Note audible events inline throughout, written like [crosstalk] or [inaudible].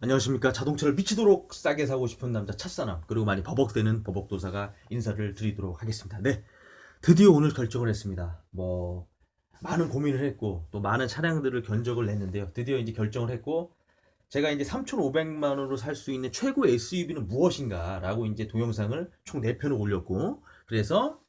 안녕하십니까. 자동차를 미치도록 싸게 사고 싶은 남자 찻사남, 그리고 많이 버벅대는 버벅도사가 인사를 드리도록 하겠습니다. 네. 드디어 오늘 결정을 했습니다. 뭐, 많은 고민을 했고, 또 많은 차량들을 견적을 냈는데요. 드디어 이제 결정을 했고, 제가 이제 3,500만 원으로 살 수 있는 최고 SUV는 무엇인가? 라고 이제 동영상을 총 4편을 올렸고, 그래서,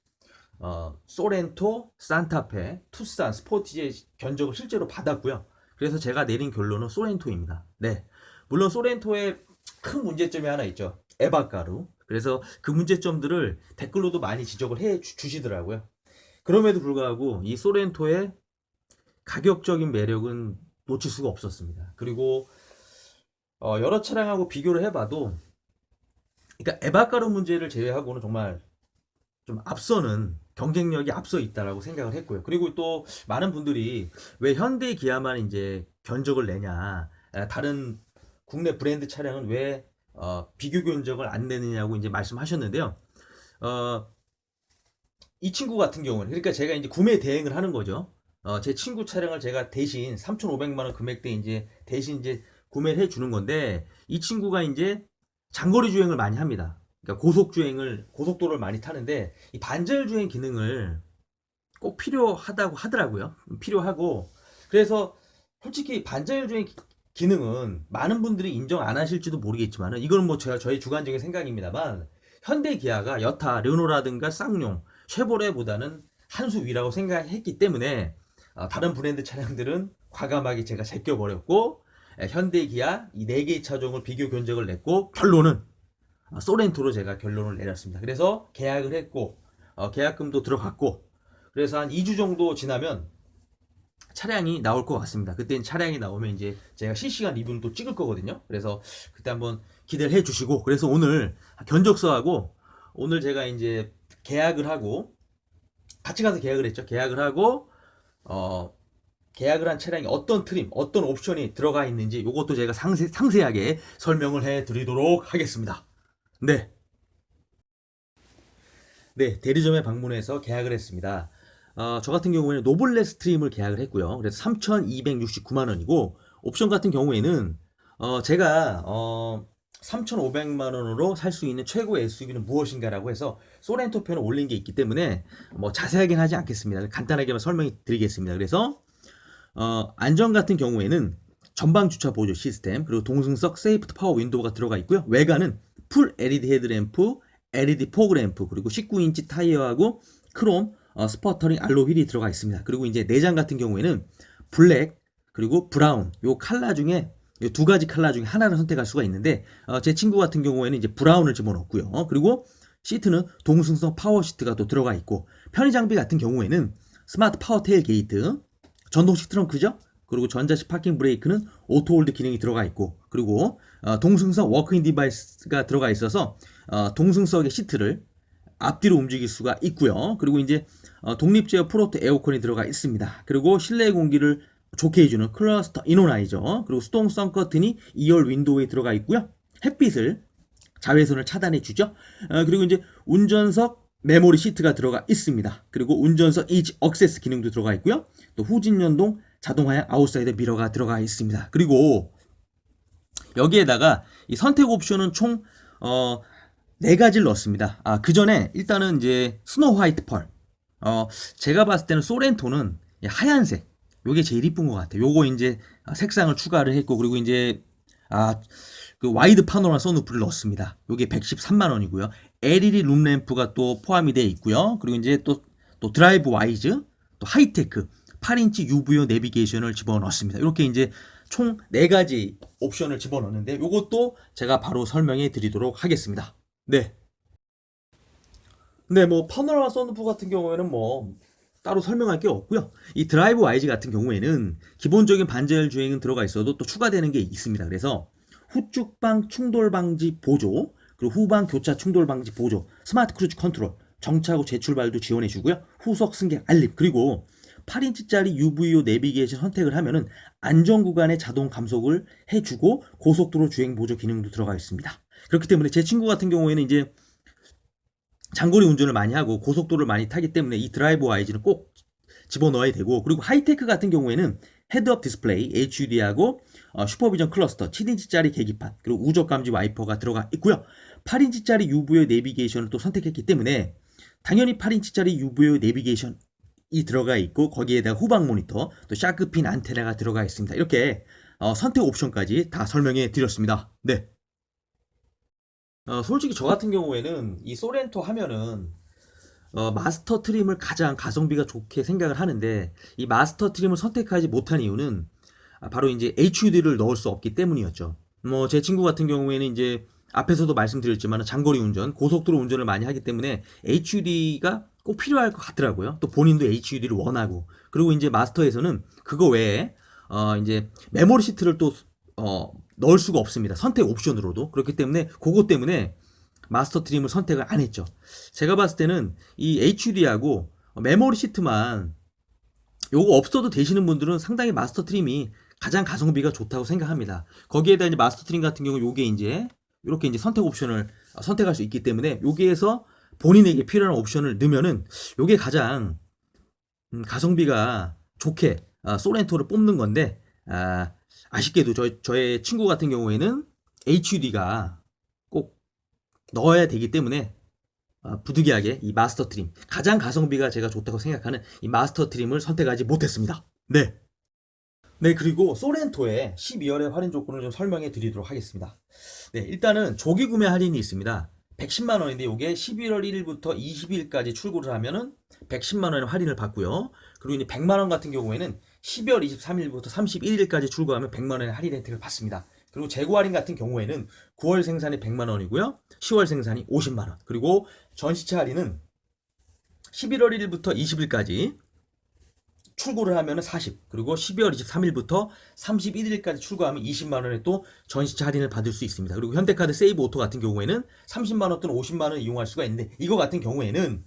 어, 소렌토, 산타페, 투싼, 스포티지의 견적을 실제로 받았고요. 그래서 제가 내린 결론은 소렌토입니다. 네. 물론 소렌토의 큰 문제점이 하나 있죠. 에바가루. 그래서 그 문제점들을 댓글로도 많이 지적을 해 주- 주시더라고요. 그럼에도 불구하고 이 소렌토의 가격적인 매력은 놓칠 수가 없었습니다. 그리고 어, 여러 차량하고 비교를 해봐도 그러니까 에바가루 문제를 제외하고는 정말 좀 앞서는 경쟁력이 앞서 있다라고 생각을 했고요. 그리고 또 많은 분들이 왜 현대 기아만 이제 견적을 내냐, 아, 다른 국내 브랜드 차량은 왜 어, 비교 견적을 안 내느냐고 이제 말씀하셨는데요. 어, 이 친구 같은 경우는 그러니까 제가 이제 구매 대행을 하는 거죠. 어, 제 친구 차량을 제가 대신 3,500만 원 금액대 이제 대신 이제 구매를 해 주는 건데 이 친구가 이제 장거리 주행을 많이 합니다. 그러니까 고속 주행을 고속도로를 많이 타는데 이 반절 주행 기능을 꼭 필요하다고 하더라고요. 필요하고 그래서 솔직히 반절 주행 기- 기능은 많은 분들이 인정 안 하실지도 모르겠지만 이거는 뭐 제가 저의 주관적인 생각입니다만 현대 기아가 여타 르노라든가 쌍용 쉐보레보다는 한 수 위라고 생각했기 때문에 어, 다른 브랜드 차량들은 과감하게 제가 제껴버렸고 에, 현대 기아 이 네 개의 차종을 비교 견적을 냈고 결론은 어, 소렌토로 제가 결론을 내렸습니다. 그래서 계약을 했고 어, 계약금도 들어갔고 그래서 한 2주 정도 지나면 차량이 나올 것 같습니다. 그때는 차량이 나오면 이제 제가 실시간 리뷰를 또 찍을 거거든요. 그래서 그때 한번 기대를 해 주시고 그래서 오늘 견적서하고 오늘 제가 이제 계약을 하고 같이 가서 계약을 했죠. 계약을 하고 어 계약을 한 차량이 어떤 트림, 어떤 옵션이 들어가 있는지 이것도 제가 상세, 상세하게 설명을 해 드리도록 하겠습니다. 네. 네, 대리점에 방문해서 계약을 했습니다. 어, 저 같은 경우에는 노블레 스트림을 계약을 했고요. 그래서 3,269만 원이고 옵션 같은 경우에는 어, 제가 어, 3,500만 원으로 살 수 있는 최고 SUV는 무엇인가라고 해서 소렌토 편을 올린 게 있기 때문에 뭐 자세하게는 하지 않겠습니다. 간단하게만 설명해 드리겠습니다. 그래서 어, 안전 같은 경우에는 전방 주차 보조 시스템 그리고 동승석 세이프트 파워 윈도우가 들어가 있고요. 외관은 풀 LED 헤드램프, LED 포그램프 그리고 19인치 타이어하고 크롬 어, 스퍼터링 알로 휠이 들어가 있습니다. 그리고 이제 내장 같은 경우에는 블랙 그리고 브라운 요 칼라 중에 요 두 가지 칼라 중에 하나를 선택할 수가 있는데 어, 제 친구 같은 경우에는 이제 브라운을 집어넣었고요. 어, 그리고 시트는 동승석 파워 시트가 또 들어가 있고 편의 장비 같은 경우에는 스마트 파워 테일 게이트, 전동식 트렁크죠. 그리고 전자식 파킹 브레이크는 오토 홀드 기능이 들어가 있고 그리고 어, 동승석 워크인 디바이스가 들어가 있어서 어, 동승석의 시트를 앞뒤로 움직일 수가 있고요. 그리고 이제 어, 독립제어 프로트 에어컨이 들어가 있습니다. 그리고 실내 공기를 좋게 해주는 클러스터 이노나이저 그리고 수동 선 커튼이 2열 윈도우에 들어가 있고요. 햇빛을 자외선을 차단해 주죠. 어, 그리고 이제 운전석 메모리 시트가 들어가 있습니다. 그리고 운전석 이지 억세스 기능도 들어가 있고요. 또 후진 연동 자동 하향 아웃사이드 미러가 들어가 있습니다. 그리고 여기에다가 이 선택 옵션은 총 어, 네 가지를 넣었습니다. 아, 그 전에 일단은 이제 스노우 화이트 펄. 어, 제가 봤을 때는 소렌토는 이 하얀색. 요게 제일 이쁜 것 같아요. 요거 이제 색상을 추가를 했고, 그리고 이제, 아, 그 와이드 파노라마 선루프를 넣었습니다. 요게 113만 원이고요. LED 룸램프가 또 포함이 되어 있고요. 그리고 이제 또, 또 드라이브 와이즈, 또 하이테크, 8인치 UVO 내비게이션을 집어넣었습니다. 이렇게 이제 총 4가지 옵션을 집어넣었는데, 요것도 제가 바로 설명해 드리도록 하겠습니다. 네. 네, 뭐 파노라마 선루프 같은 경우에는 뭐 따로 설명할 게 없고요. 이 드라이브 와이즈 같은 경우에는 기본적인 반절 주행은 들어가 있어도 또 추가되는 게 있습니다. 그래서 후측방 충돌 방지 보조, 그리고 후방 교차 충돌 방지 보조, 스마트 크루즈 컨트롤, 정차후 재출발도 지원해 주고요. 후속 승객 알림, 그리고 8인치짜리 UVO 내비게이션 선택을 하면은 안전 구간에 자동 감속을 해주고 고속도로 주행 보조 기능도 들어가 있습니다. 그렇기 때문에 제 친구 같은 경우에는 이제 장거리 운전을 많이 하고 고속도로를 많이 타기 때문에 이 드라이브 와이즈는 꼭 집어넣어야 되고 그리고 하이테크 같은 경우에는 헤드업 디스플레이 HUD하고 어, 슈퍼비전 클러스터 7인치짜리 계기판 그리고 우적 감지 와이퍼가 들어가 있고요. 8인치짜리 UV의 내비게이션을 또 선택했기 때문에 당연히 8인치짜리 UV의 내비게이션 이 들어가 있고 거기에다가 후방 모니터 또 샤크핀 안테나가 들어가 있습니다. 이렇게 어, 선택 옵션까지 다 설명해 드렸습니다. 네. 어, 솔직히 저 같은 경우에는 이 소렌토 하면은 어, 마스터 트림을 가장 가성비가 좋게 생각을 하는데 이 마스터 트림을 선택하지 못한 이유는 아, 바로 이제 HUD를 넣을 수 없기 때문이었죠. 뭐 제 친구 같은 경우에는 이제 앞에서도 말씀드렸지만 장거리 운전, 고속도로 운전을 많이 하기 때문에 HUD가 꼭 필요할 것 같더라고요. 또 본인도 HUD를 원하고 그리고 이제 마스터에서는 그거 외에 어 이제 메모리 시트를 또 어, 넣을 수가 없습니다. 선택 옵션으로도 그렇기 때문에 그것 때문에 마스터 트림을 선택을 안 했죠. 제가 봤을 때는 이 HUD하고 메모리 시트만 요거 없어도 되시는 분들은 상당히 마스터 트림이 가장 가성비가 좋다고 생각합니다. 거기에다 이제 마스터 트림 같은 경우 요게 이제 이렇게 이제 선택 옵션을 선택할 수 있기 때문에 여기에서 본인에게 필요한 옵션을 넣으면은 요게 가장 음, 가성비가 좋게 아, 소렌토를 뽑는 건데 아, 아쉽게도 저, 저의 친구 같은 경우에는 HUD가 꼭 넣어야 되기 때문에 아, 부득이하게 이 마스터 트림 가장 가성비가 제가 좋다고 생각하는 이 마스터 트림을 선택하지 못했습니다. 네. 네 그리고 소렌토의 12월의 할인 조건을 좀 설명해 드리도록 하겠습니다. 네 일단은 조기 구매 할인이 있습니다. 110만 원인데 이게 11월 1일부터 20일까지 출고를 하면은 110만 원의 할인을 받고요. 그리고 이제 100만 원 같은 경우에는 12월 23일부터 31일까지 출고하면 100만 원의 할인 혜택을 받습니다. 그리고 재고 할인 같은 경우에는 9월 생산이 100만 원이고요. 10월 생산이 50만 원. 그리고 전시차 할인은 11월 1일부터 20일까지 출고를 하면 40 그리고 12월 23일부터 31일까지 출고하면 20만 원의 또 전시차 할인을 받을 수 있습니다. 그리고 현대카드 세이브 오토 같은 경우에는 30만 원 또는 50만 원 이용할 수가 있는데 이거 같은 경우에는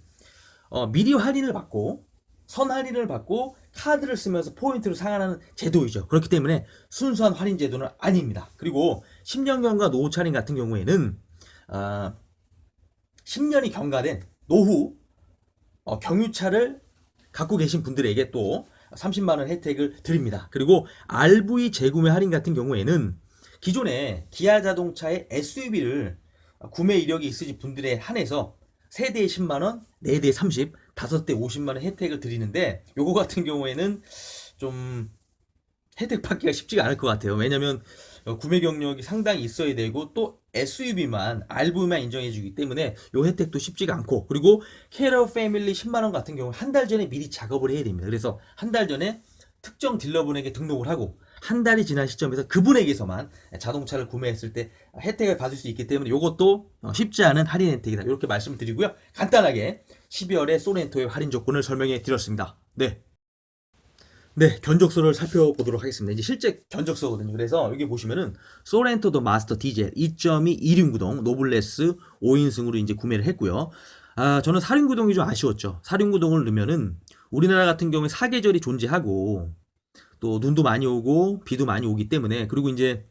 어, 미리 할인을 받고 선 할인을 받고 카드를 쓰면서 포인트를 상환하는 제도이죠. 그렇기 때문에 순수한 할인 제도는 아닙니다. 그리고 10년경과 노후 차림 같은 경우에는 아, 10년이 경과된 노후 어, 경유차를 갖고 계신 분들에게 또 30만 원 혜택을 드립니다. 그리고 RV 재구매 할인 같은 경우에는 기존에 기아 자동차의 SUV를 구매 이력이 있으신 분들에 한해서 세대에 10만 원, 4대에 30, 5대 50만 원 혜택을 드리는데 요거 같은 경우에는 좀 혜택 받기가 쉽지가 않을 것 같아요. 왜냐면 어, 구매 경력이 상당히 있어야 되고 또 SUV만 RV만 인정해 주기 때문에 요 혜택도 쉽지가 않고 그리고 캐러 패밀리 10만 원 같은 경우 한 달 전에 미리 작업을 해야 됩니다. 그래서 한 달 전에 특정 딜러분에게 등록을 하고 한 달이 지난 시점에서 그분에게서만 자동차를 구매했을 때 혜택을 받을 수 있기 때문에 이것도 어, 쉽지 않은 할인 혜택이다. 이렇게 말씀드리고요. 간단하게 12월에 소렌토의 할인 조건을 설명해 드렸습니다. 네. 네, 견적서를 살펴보도록 하겠습니다. 이제 실제 견적서거든요. 그래서 여기 보시면은 소렌토도 마스터 디젤 2.2 2륜구동 노블레스 5인승으로 이제 구매를 했고요. 아, 저는 4륜구동이 좀 아쉬웠죠. 4륜구동을 넣으면은 우리나라 같은 경우에 사계절이 존재하고 또 눈도 많이 오고 비도 많이 오기 때문에 그리고 이제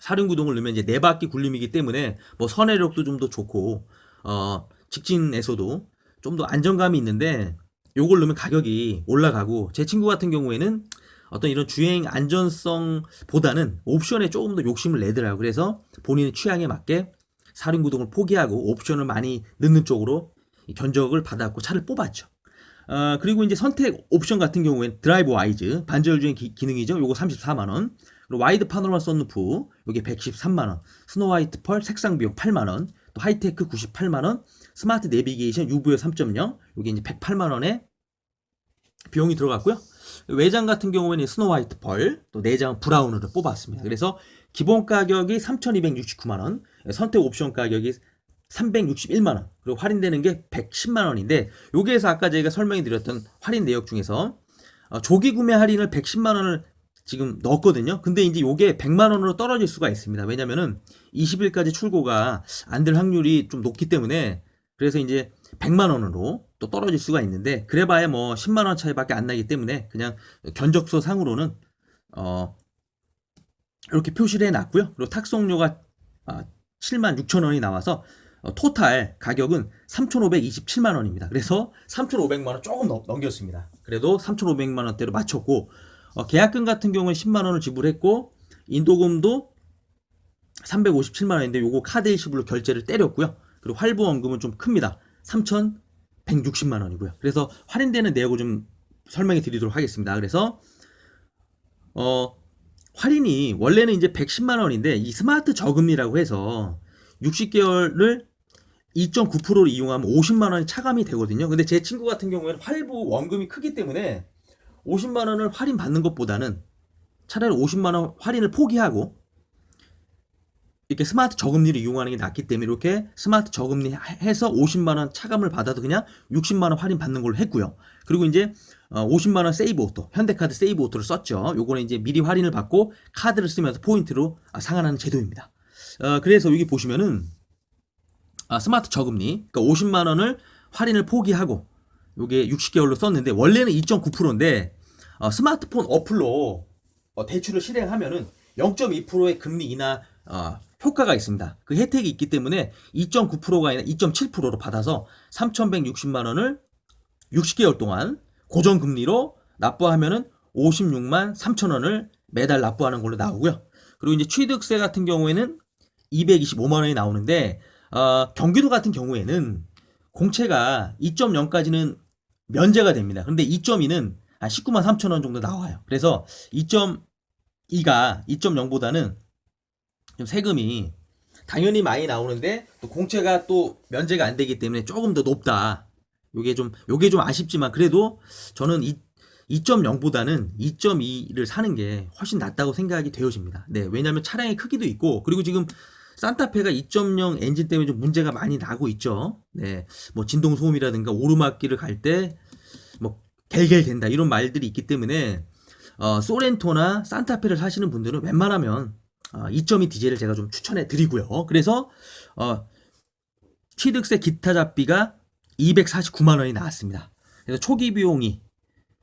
사륜구동을 넣으면 이제 네 바퀴 굴림이기 때문에 뭐 선회력도 좀 더 좋고 어 직진에서도 좀 더 안정감이 있는데 요걸 넣으면 가격이 올라가고 제 친구 같은 경우에는 어떤 이런 주행 안전성보다는 옵션에 조금 더 욕심을 내더라고요. 그래서 본인의 취향에 맞게 사륜구동을 포기하고 옵션을 많이 넣는 쪽으로 이 견적을 받았고 차를 뽑았죠. 어, 그리고 이제 선택 옵션 같은 경우에는 드라이브 와이즈 반절 주행 기, 기능이죠. 요거 34만 원. 그리고 와이드 파노라마 썬루프 요게 113만 원. 스노 화이트 펄 색상 비용 8만 원. 또 하이테크 98만 원. 스마트 내비게이션 UVO 3.0 요게 이제 108만 원에 비용이 들어갔고요. 외장 같은 경우에는 스노 화이트 펄, 또 내장은 브라운으로 뽑았습니다. 그래서 기본 가격이 3,269만 원, 선택 옵션 가격이 361만 원, 그리고 할인되는 게 110만 원인데 여기에서 아까 저희가 설명해 드렸던 할인 내역 중에서 어, 조기 구매 할인을 110만 원을 지금 넣었거든요. 근데 이제 요게 100만 원으로 떨어질 수가 있습니다. 왜냐면은 20일까지 출고가 안 될 확률이 좀 높기 때문에 그래서 이제 100만 원으로 또 떨어질 수가 있는데 그래봐야 뭐 10만 원 차이밖에 안 나기 때문에 그냥 견적서 상으로는 어 이렇게 표시를 해놨고요. 그리고 탁송료가 아, 7만 6천 원이 나와서 어, 토탈 가격은 3,527만 원입니다. 그래서 3,500만 원 조금 넘, 넘겼습니다. 그래도 3,500만 원대로 맞췄고 어, 계약금 같은 경우는 10만 원을 지불했고 인도금도 357만 원인데 요거 카드 일시불로 결제를 때렸고요. 그리고 할부원금은 좀 큽니다. 3,160만 원이고요. 그래서 할인되는 내역을 좀 설명해 드리도록 하겠습니다. 그래서 어 할인이 원래는 이제 110만 원인데 이 스마트 저금리라고 해서 60개월을 2.9%로 이용하면 50만 원이 차감이 되거든요. 근데 제 친구 같은 경우에는 할부 원금이 크기 때문에 50만 원을 할인 받는 것보다는 차라리 50만 원 할인을 포기하고 이렇게 스마트 저금리를 이용하는 게 낫기 때문에 이렇게 스마트 저금리 해서 50만 원 차감을 받아도 그냥 60만 원 할인 받는 걸로 했고요. 그리고 이제 어, 50만 원 세이브 오토, 현대카드 세이브 오토를 썼죠. 요거는 이제 미리 할인을 받고 카드를 쓰면서 포인트로 아, 상환하는 제도입니다. 어, 그래서 여기 보시면은 아, 스마트 저금리, 그러니까 50만 원을 할인을 포기하고 요게 60개월로 썼는데 원래는 2.9%인데 어, 스마트폰 어플로 어, 대출을 실행하면은 0.2%의 금리 인하 어, 효과가 있습니다. 그 혜택이 있기 때문에 2.9%가 아니라 2.7%로 받아서 3,160만 원을 60개월 동안 고정 금리로 납부하면은 56만 3천 원을 매달 납부하는 걸로 나오고요. 그리고 이제 취득세 같은 경우에는 225만 원이 나오는데 어, 경기도 같은 경우에는 공채가 2.0까지는 면제가 됩니다. 그런데 2.2는 한 19만 3천 원 정도 나와요. 그래서 2.2가 2.0보다는 좀 세금이 당연히 많이 나오는데 또 공채가 또 면제가 안 되기 때문에 조금 더 높다. 요게 좀 요게 좀 아쉽지만 그래도 저는 이 2.0보다는 2.2를 사는 게 훨씬 낫다고 생각이 되어집니다. 네, 왜냐하면 차량의 크기도 있고 그리고 지금 산타페가 2.0 엔진 때문에 좀 문제가 많이 나고 있죠. 네, 뭐 진동 소음이라든가 오르막길을 갈 때 뭐 갤갤 된다 이런 말들이 있기 때문에 어, 소렌토나 산타페를 사시는 분들은 웬만하면 어, 2.2 디젤을 제가 좀 추천해 드리고요. 그래서 어, 취득세 기타 잡비가 249만 원이 나왔습니다. 그래서 초기 비용이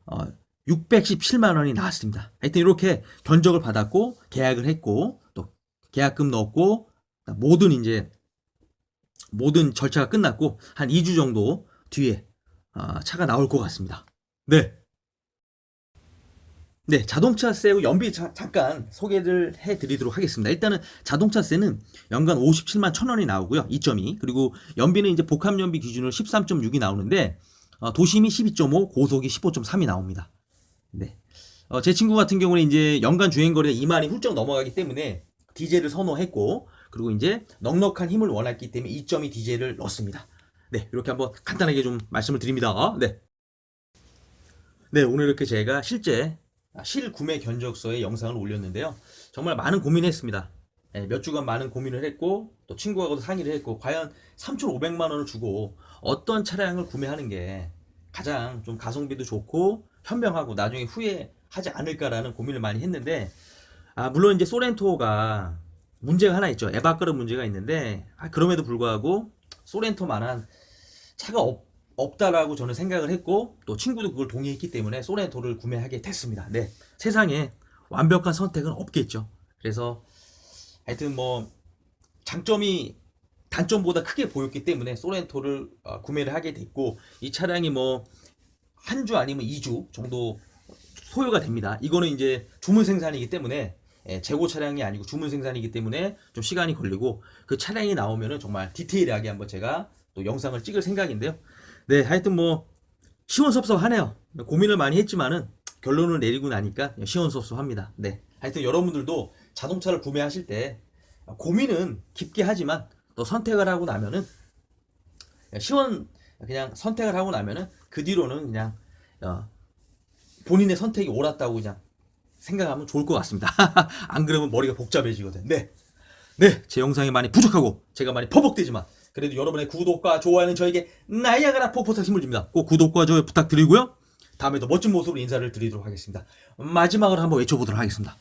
어, 617만 원이 나왔습니다. 하여튼 이렇게 견적을 받았고 계약을 했고 또 계약금 넣었고 모든 이제 모든 절차가 끝났고 한 2주 정도 뒤에 아, 차가 나올 것 같습니다. 네. 네, 자동차세하고 연비 자- 잠깐 소개를 해드리도록 하겠습니다. 일단은 자동차세는 연간 57만 천 원이 나오고요, 2.2. 그리고 연비는 이제 복합 연비 기준으로 13.6이 나오는데 어, 도심이 12.5, 고속이 15.3이 나옵니다. 네. 어, 제 친구 같은 경우는 이제 연간 주행 거리가 2만이 훌쩍 넘어가기 때문에 디젤을 선호했고 그리고 이제 넉넉한 힘을 원했기 때문에 2.2 디젤을 넣습니다. 네, 이렇게 한번 간단하게 좀 말씀을 드립니다. 네. 네, 오늘 이렇게 제가 실제 실구매 견적서의 영상을 올렸는데요. 정말 많은 고민했습니다. 예, 몇 주간 많은 고민을 했고 또 친구하고도 상의를 했고 과연 3,500만 원을 주고 어떤 차량을 구매하는 게 가장 좀 가성비도 좋고 현명하고 나중에 후회하지 않을까라는 고민을 많이 했는데 아 물론 이제 소렌토가 문제가 하나 있죠. 에바끄르 문제가 있는데 아, 그럼에도 불구하고 소렌토만한 차가 없, 없다라고 저는 생각을 했고 또 친구도 그걸 동의했기 때문에 소렌토를 구매하게 됐습니다. 네. 세상에 완벽한 선택은 없겠죠. 그래서 하여튼 뭐 장점이 단점보다 크게 보였기 때문에 소렌토를 어, 구매를 하게 됐고 이 차량이 뭐 한 주 아니면 2주 정도 소요가 됩니다. 이거는 이제 주문 생산이기 때문에 예, 재고 차량이 아니고 주문 생산이기 때문에 좀 시간이 걸리고 그 차량이 나오면은 정말 디테일하게 한번 제가 또 영상을 찍을 생각인데요. 네, 하여튼 뭐 시원섭섭하네요. 고민을 많이 했지만은 결론을 내리고 나니까 시원섭섭합니다. 네, 하여튼 여러분들도 자동차를 구매하실 때 고민은 깊게 하지만 또 선택을 하고 나면은 시원 그냥 선택을 하고 나면은 그 뒤로는 그냥 어, 본인의 선택이 옳았다고 그냥 생각하면 좋을 것 같습니다. [laughs] 안 그러면 머리가 복잡해지거든. 네. 네, 제 영상이 많이 부족하고 제가 많이 퍼벅대지만 그래도 여러분의 구독과 좋아요는 저에게 나이아가라 폭포사 힘을 줍니다. 꼭 구독과 좋아요 부탁드리고요. 다음에도 멋진 모습으로 인사를 드리도록 하겠습니다. 마지막으로 한번 외쳐보도록 하겠습니다.